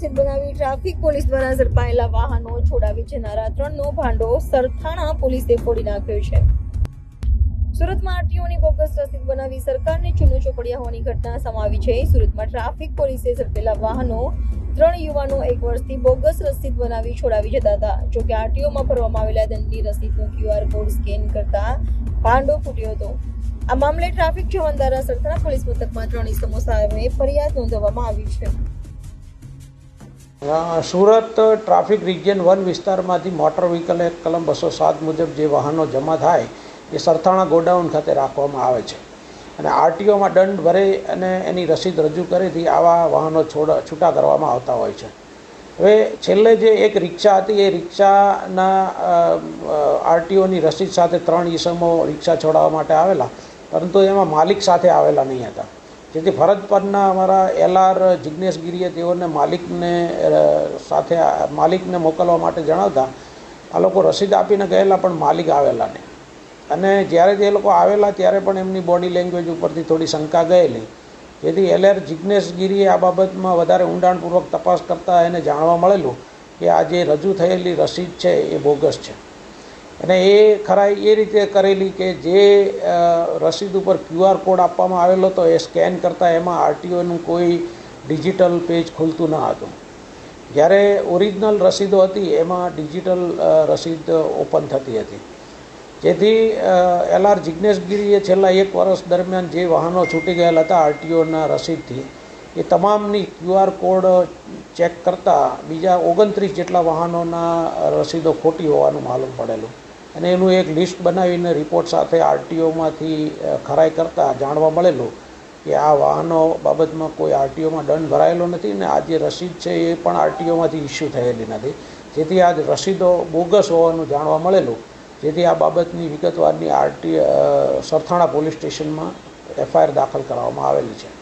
Traffic police દ્વારા ઝડપાયેલા વાહનો છોડાવી જનારા ત્રણનો ભાંડો સરથાણા પોલીસે ફોડી નાખ્યો છે. સુરતમાં આરટીઓની બોગસ રસીદ બનાવી સરકારને ચૂનો ચોપડ્યા હોવાની ઘટના સમાવી છે. સુરતમાં ટ્રાફિક પોલીસે ઝડપેલા વાહનો ત્રણ યુવાનો એક વર્ષથી બોગસ રસીદ બનાવી છોડાવી જતા હતા. જોકે આરટીઓમાં ભરવામાં આવેલા દંડની રસીદનો ક્યુઆર કોડ સ્કેન કરતા ભાંડો ફૂટ્યો હતો. આ મામલે ટ્રાફિક જવાન દ્વારા સરથાણા પોલીસ મથકમાં ત્રણ ઇસમો સામે ફરિયાદ નોંધવામાં આવી છે. સુરત ટ્રાફિક રિજિયન વન વિસ્તારમાંથી મોટર વ્હીકલ એક કલમ બસો સાત મુજબ જે વાહનો જમા થાય એ સરથાણા ગોડાઉન ખાતે રાખવામાં આવે છે. અને આરટીઓમાં દંડ ભરે અને એની રસીદ રજૂ કરેથી આવા વાહનો છોડ, છૂટા કરવામાં આવતા હોય છે. હવે છેલ્લે જે એક રિક્ષા હતી, એ રિક્ષાના આરટીઓની રસીદ સાથે ત્રણ ઈસમો રિક્ષા છોડાવવા માટે આવેલા, પરંતુ એમાં માલિક સાથે આવેલા નહીં હતા. જેથી ફરજ પરના અમારા એલઆર જિજ્ઞેશ ગીરીએ તેઓને માલિકને સાથે માલિકને મોકલવા માટે જણાવતા, આ લોકો રસીદ આપીને ગયેલા, પણ માલિક આવેલા નહીં. અને જ્યારે તે લોકો આવેલા, ત્યારે પણ એમની બોડી લેંગ્વેજ ઉપરથી થોડી શંકા ગયેલી. જેથી એલઆર જિજ્ઞેશ ગીરીએ આ બાબતમાં વધારે ઊંડાણપૂર્વક તપાસ કરતાં એને જાણવા મળેલું કે આ જે રજૂ થયેલી રસીદ છે, એ બોગસ છે. અને એ ખરાઈ એ રીતે કરેલી કે જે રસીદ ઉપર ક્યુઆર કોડ આપવામાં આવેલો હતો, એ સ્કેન કરતાં એમાં આરટીઓનું કોઈ ડિજિટલ પેજ ખુલતું ન હતું. જ્યારે ઓરિજિનલ રસીદો હતી, એમાં ડિજિટલ રસીદ ઓપન થતી હતી. જેથી એલઆર જિજ્ઞેશગીરીએ છેલ્લા એક વર્ષ દરમિયાન જે વાહનો છૂટી ગયેલા હતા, આરટીઓના રસીદથી, એ તમામની ક્યુઆર કોડ ચેક કરતાં બીજા ઓગણત્રીસ જેટલા વાહનોના રસીદો ખોટી હોવાનું માલુમ પડેલું. અને એનું એક લિસ્ટ બનાવીને રિપોર્ટ સાથે આરટીઓમાંથી ખરાઈ કરતાં જાણવા મળેલું કે આ વાહનો બાબતમાં કોઈ આરટીઓમાં દંડ ભરાયેલો નથી ને આ જે રસીદ છે એ પણ આરટીઓમાંથી ઇસ્યુ થયેલી નથી. જેથી આ રસીદો બોગસ હોવાનું જાણવા મળેલું. જેથી આ બાબતની વિગતવારની આરટી સરથાણા પોલીસ સ્ટેશનમાં એફઆઈઆર દાખલ કરવામાં આવેલી છે.